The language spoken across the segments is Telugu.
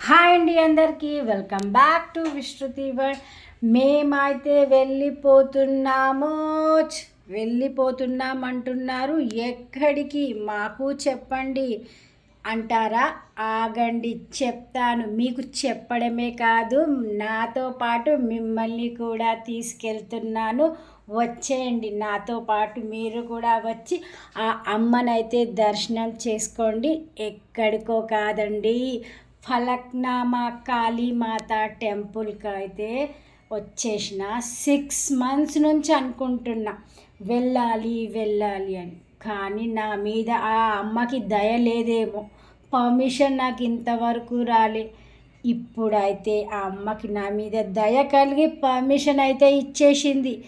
హాయ్ అండి అందరికీ welcome back to Vishruti world మేమైతే వెళ్ళిపోతున్నామో. వెళ్ళిపోతున్నాం అంటున్నారు ఎక్కడికి? మాకు చెప్పండి అంటారా? ఆగండి చెప్తాను. మీకు చెప్పడమే కాదు నాతో పాటు మిమ్మల్ని కూడా తీసుకెళ్తున్నాను. వచ్చేయండి నాతో పాటు మీరు కూడా వచ్చి ఆ అమ్మనైతే దర్శనం చేసుకోండి. ఎక్కడికో కాదండి. ఫలక్నామా కాళీమాత టెంపుల్కి అయితే వచ్చేసిన సిక్స్ మంత్స్ నుంచి అనుకుంటున్నా. వెళ్ళాలి వెళ్ళాలి అని. కానీ నా మీద ఆ అమ్మకి దయ లేదేమో. పర్మిషన్ నాకు ఇంతవరకు రాలే. ఇప్పుడైతే ఆ అమ్మకి నా మీద దయ కలిగి పర్మిషన్ అయితే ఇచ్చేసింది.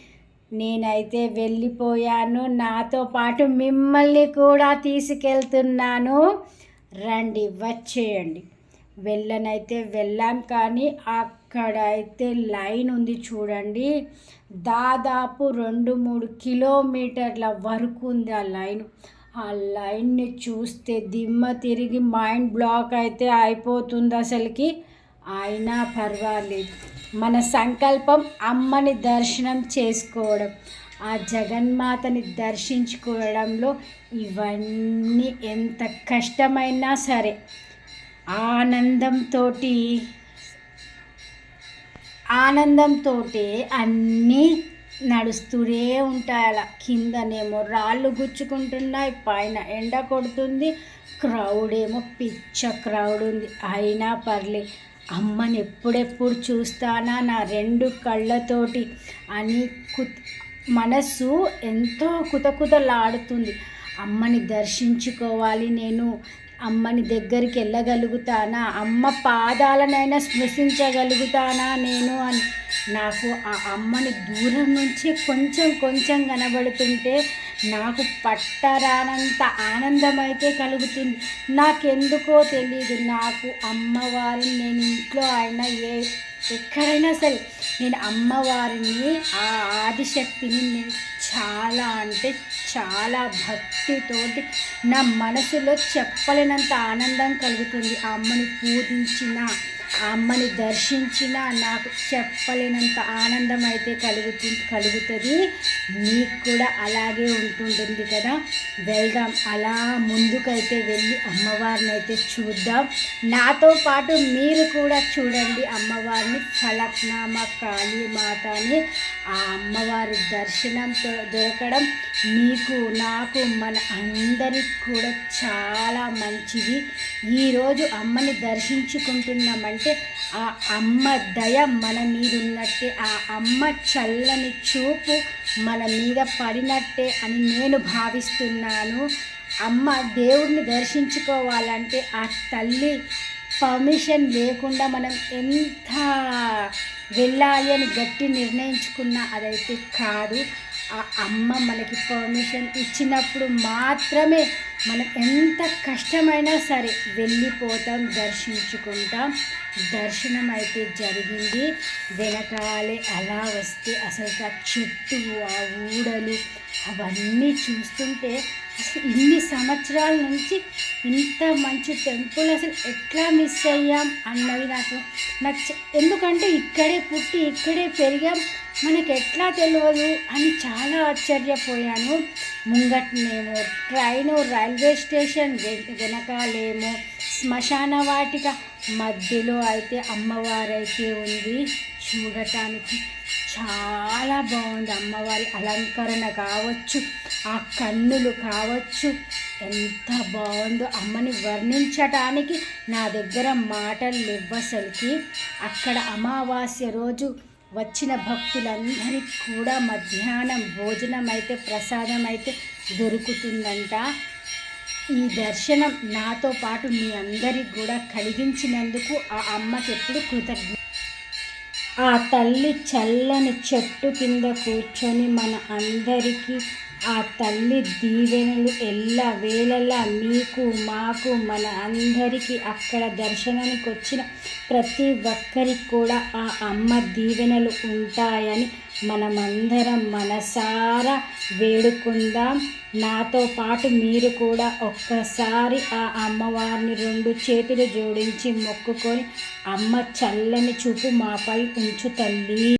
నేనైతే వెళ్ళిపోయాను. నాతో పాటు మిమ్మల్ని కూడా తీసుకెళ్తున్నాను. రండి వచ్చేయండి. వెళ్ళనైతే వెళ్ళాం కానీ అక్కడ అయితే లైన్ ఉంది చూడండి. దాదాపు రెండు మూడు కిలోమీటర్ల వరకు ఉంది ఆ లైన్. ఆ లైన్ని చూస్తే దిమ్మ తిరిగి మైండ్ బ్లాక్ అయితే అయిపోతుంది అసలుకి. అయినా పర్వాలేదు. మన సంకల్పం అమ్మని దర్శనం చేసుకోవడం ఆ జగన్మాతని దర్శించుకోవడంలో ఇవన్నీ ఎంత కష్టమైనా సరే. ఆనందంతో ఆనందంతో అన్నీ నడుస్తూనే ఉంటాయి అలా కిందనేమో రాళ్ళు గుచ్చుకుంటున్నాయి పైన ఎండ కొడుతుంది క్రౌడ్ ఏమో పిచ్చ క్రౌడ్ ఉంది. అయినా పర్లే అమ్మని ఎప్పుడెప్పుడు చూస్తానా నా రెండు కళ్ళతోటి? అని కు మనస్సు ఎంతో కుతకుతలాడుతుంది. అమ్మని దర్శించుకోవాలి నేను. అమ్మని దగ్గరికి వెళ్ళగలుగుతానా? అమ్మ పాదాలనైనా స్పృశించగలుగుతానా నేను అని. నాకు ఆ అమ్మని దూరం నుంచి కొంచెం కొంచెం కనబడుతుంటే నాకు పట్టరానంత ఆనందం అయితే కలుగుతుంది. నాకెందుకో తెలియదు నాకు అమ్మవారిని నేను ఇంట్లో అయినా ఏ ఎక్కడైనా సరే నేను అమ్మవారిని ఆ ఆదిశక్తిని నేను చాలా అంటే చాలా భక్తితోటి నా మనసులో చెప్పలేనంత ఆనందం కలుగుతుంది. ఆ అమ్మని పూజించిన ఆ అమ్మని దర్శించిన నాకు చెప్పలేనంత ఆనందం అయితే కలుగుతుంది కలుగుతుంది. మీకు కూడా అలాగే ఉంటుంటుంది కదా. వెళ్దాం. అలా ముందుకైతే వెళ్ళి అమ్మవారిని అయితే చూద్దాం. నాతో పాటు మీరు కూడా చూడండి అమ్మవారిని. ఫలక్నామ కాళీమాతని. ఆ అమ్మవారి దర్శనం దొరకడం మీకు నాకు మన అందరికి కూడా చాలా మంచిది. ఈరోజు అమ్మని దర్శించుకుంటున్నామంటే ఆ అమ్మ దయ మన మీద ఉన్నట్టే ఆ అమ్మ చల్లని చూపు మన మీద పడినట్టే అని నేను భావిస్తున్నాను. అమ్మ దేవుడిని దర్శించుకోవాలంటే ఆ తల్లి పర్మిషన్ లేకుండా మనం ఎంత వెళ్ళాలి అని గట్టి నిర్ణయించుకున్నా అదైతే కాదు. ఆ అమ్మ మనకి పర్మిషన్ ఇచ్చినప్పుడు మాత్రమే మనం ఎంత కష్టమైనా సరే వెళ్ళిపోతాం దర్శించుకుంటాం. దర్శనం అయితే జరిగింది. వెనకాలే అలా వస్తే అసలు ఆ చెట్టు ఆ ఊడలు అవన్నీ చూస్తుంటే అసలు ఇన్ని సంవత్సరాల నుంచి ఇంత మంచి టెంపుల్ అసలు ఎట్లా మిస్ అయ్యాం అన్నది నాకు నాకు ఎందుకంటే ఇక్కడే పుట్టి ఇక్కడే పెరిగాం. మనకి ఎట్లా తెలియదు అని చాలా ఆశ్చర్యపోయాను. ముంగట్నేమో ట్రైను రైల్వే స్టేషన్ వె- వెనకాలేమో శ్మశాన వాటిక మధ్యలో అయితే అమ్మవారైతే ఉంది. చూడటానికి చాలా బాగుంది అమ్మవారి అలంకరణ కావచ్చు ఆ కన్నులు కావచ్చు. ఎంత బాగుందో అమ్మని వర్ణించటానికి నా దగ్గర మాటలు లేవు అసలుకి. అక్కడ అమావాస్య రోజు వచ్చిన భక్తులందరికీ కూడా మధ్యాహ్నం భోజనం అయితే ప్రసాదం అయితే దొరుకుతుందంట. ఈ దర్శనం నాతో పాటు మీ అందరికి కూడా కలిగించినందుకు ఆ అమ్మకి ఎప్పుడు కృతజ్ఞ. ఆ తల్లి చల్లని చెట్టు కింద కూర్చొని మన అందరికీ ఆ తల్లి దీవెనలు ఎల్ల వేళలా మీకు మాకు మన అందరికీ అక్కడ దర్శనానికి వచ్చిన ప్రతి ఒక్కరికి కూడా ఆ అమ్మ దీవెనలు ఉంటాయని మనమందరం మనసారా వేడుకుందాం. నాతో పాటు మీరు కూడా ఒక్కసారి ఆ అమ్మవారిని రెండు చేతులు జోడించి మొక్కుకొని అమ్మ చల్లని చూపు మాపై ఉంచు తల్లి.